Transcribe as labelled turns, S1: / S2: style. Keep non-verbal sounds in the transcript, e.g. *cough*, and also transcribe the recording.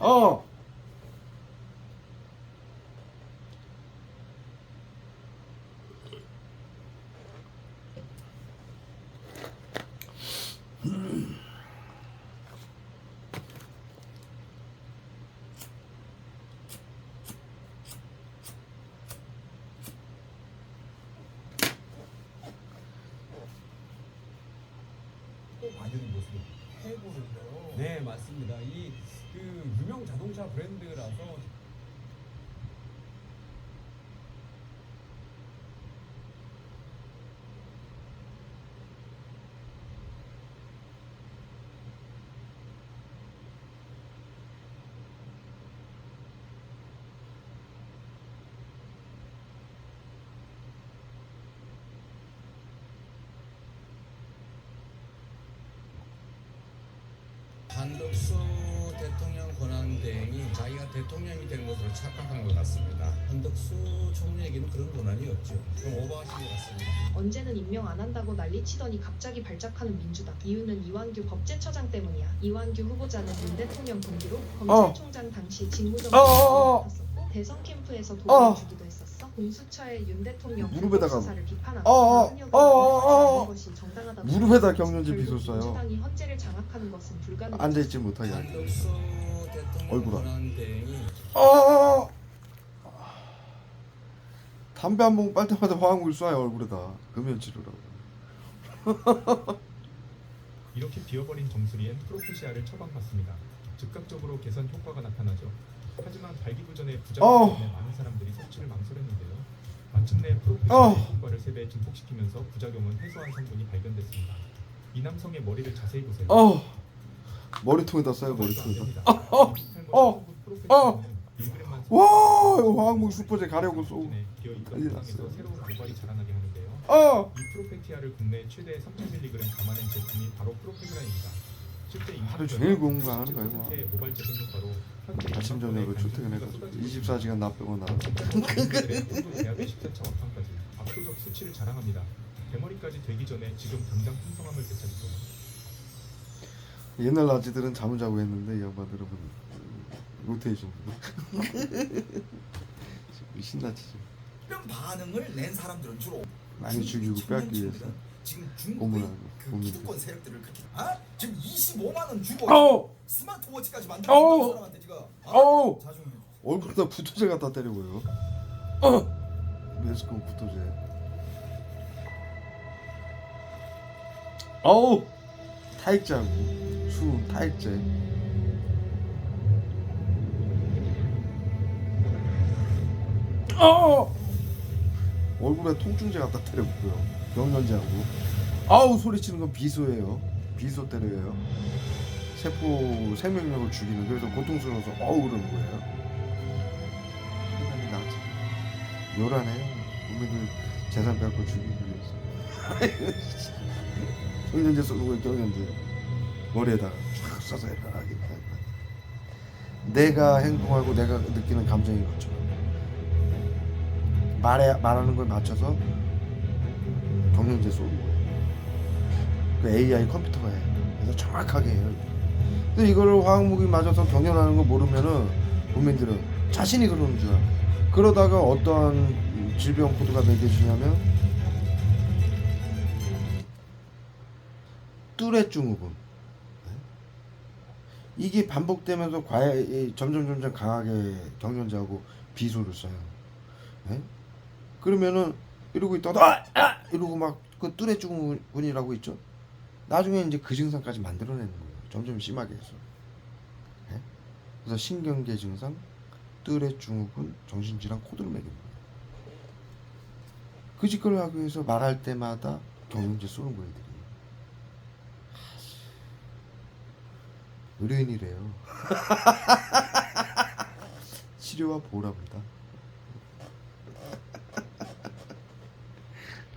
S1: 어.
S2: 만드는 모습을 해보는데요.
S3: 네 맞습니다. 이 그 유명 자동차 브랜드라서
S4: 한덕수 대통령 권한대행이 자기가 대통령이 된 것으로 착각한 것 같습니다. 한덕수 총리에게는 그런 권한이 없죠. 좀 오버하신 것 같습니다.
S5: 언제는 임명 안 한다고 난리치더니 갑자기 발작하는 민주당. 이유는 이완규 법제처장 때문이야. 이완규 후보자는 윤 대통령 동기로 검찰총장 당시 직무정지
S1: 어, 어, 어.
S5: 맡았었고 대선 캠프에서
S1: 어.
S5: 도움을 주기도 했었어. 공수처의 윤 대통령
S1: 무릎에다가
S5: 수사를 비판하고
S1: 어, 어, 어, 어, 어.
S5: 것이 정당하다고
S1: 무릎에다. 경륜지
S5: 결국
S1: 빗을 써요.
S5: 민주당이 헌재를 장악하는 것은 불가능.
S1: 앉아 있지 못하게 하기.
S4: 한덕수 대통령
S1: 얼굴아.
S4: 권한대행이
S1: 어. 담배 한 봉 빨 때마다 화학물 쏴요 얼굴에다 금연 치료라고. *laughs*
S6: 이렇게 비어버린 정수리엔 프로페시아를 처방받습니다. 즉각적으로 개선 효과가 나타나죠. 하지만 발기부전의 부작용
S1: 어.
S6: 때문에 많은 사람들이 섭취를 망설였는데요. 마침내 프로페시아의
S1: 어.
S6: 효과를 3배 증폭시키면서 부작용은 해소한 성분이 발견됐습니다. 이 남성의 머리를 자세히 보세요.
S1: 어. 머리통에다 쏴요 머리통에다. 어. 어. 어. 와 이거 화학물 슈퍼제 가려고 쏘고. 난리
S6: 난리
S1: 났어요.
S6: 났어요. 새로운 모발이 자라나게 하는데요.
S1: 어.
S6: 이 프로페티아를 국내 최대 3,000mg 감아낸 제품이 바로 프로페그라입니다.
S1: 하루 종일 공부하는
S6: 효과로 현재
S1: 아침 저녁으로
S6: 관심
S1: 출퇴근 해가지고
S6: 쏟아지고
S1: 24시간 나 빼고 나.
S6: 있습니다. 모두 대학의 14차 wak항까지 압도적 수치를 자랑합니다. 대머리까지 되기 전에 지금 당장 풍성함을 되찾으세요.
S1: 옛날 나치들은 잠을 자고 했는데 이 양반들은 로테이션. *laughs* 신나치죠.
S2: 이런 반응을 낸 사람들은 주로
S1: 많이 죽이고 빼앗기 위해서.
S2: 지금 중국의
S1: 고문하고,
S2: 그
S1: 고문들.
S2: 기득권 세력들을 그렇게 아 지금 25만 원 주고
S1: 어.
S2: 스마트워치까지 만들어
S1: 어우.
S2: 준 사람한테 지금 아,
S1: 어우.
S2: 자중해.
S1: 얼굴에다 구토제 갖다 때리고요. 어. 메스콘 구토제. 어우 타액제하고 수 타액제. 어. 얼굴에 통증제 갖다 때려고요. 경련제하고. 아우 소리치는 건 비소예요. 비소 때려요. 세포 생명력을 죽이는 그래서 고통스러워서 어우 그러는 거예요. 인간이 나지. 요란해요. 국민들 재산 뺏고 죽이기 위해서. 경련제 거예요 경련제. 머리에다가 쫙 쏴서 일어나게. 내가 행동하고 내가 느끼는 감정인 것처럼 말해 말하는 걸 맞춰서 경련제 쏘는 거예요. 그 AI 컴퓨터가 해요. 그래서 정확하게 해요. 근데 이거를 화학무기 맞아서 경련하는 거 모르면은 국민들은 자신이 그러는 줄 알아요. 그러다가 어떠한 질병 코드가 매겨지냐면 뚜레 증 후군. 네? 이게 반복되면서 이 점점 점점 강하게 경련자하고 비소를 써요. 네? 그러면은 이러고 있다가 아! 아! 이러고 막그 뚜레 증후군이라고 있죠. 나중에 이제 그 증상까지 만들어내는 거예요. 점점 심하게 해서. 예? 그래서 신경계 증상, 뚜레 증후군, 정신질환 코드를 매기는 거예요. 그 짓거리를 하기 위해서 말할 때마다 경영제 쏘는 거예요, 애들이. 의료인이래요. *laughs* 치료와 보호랍니다.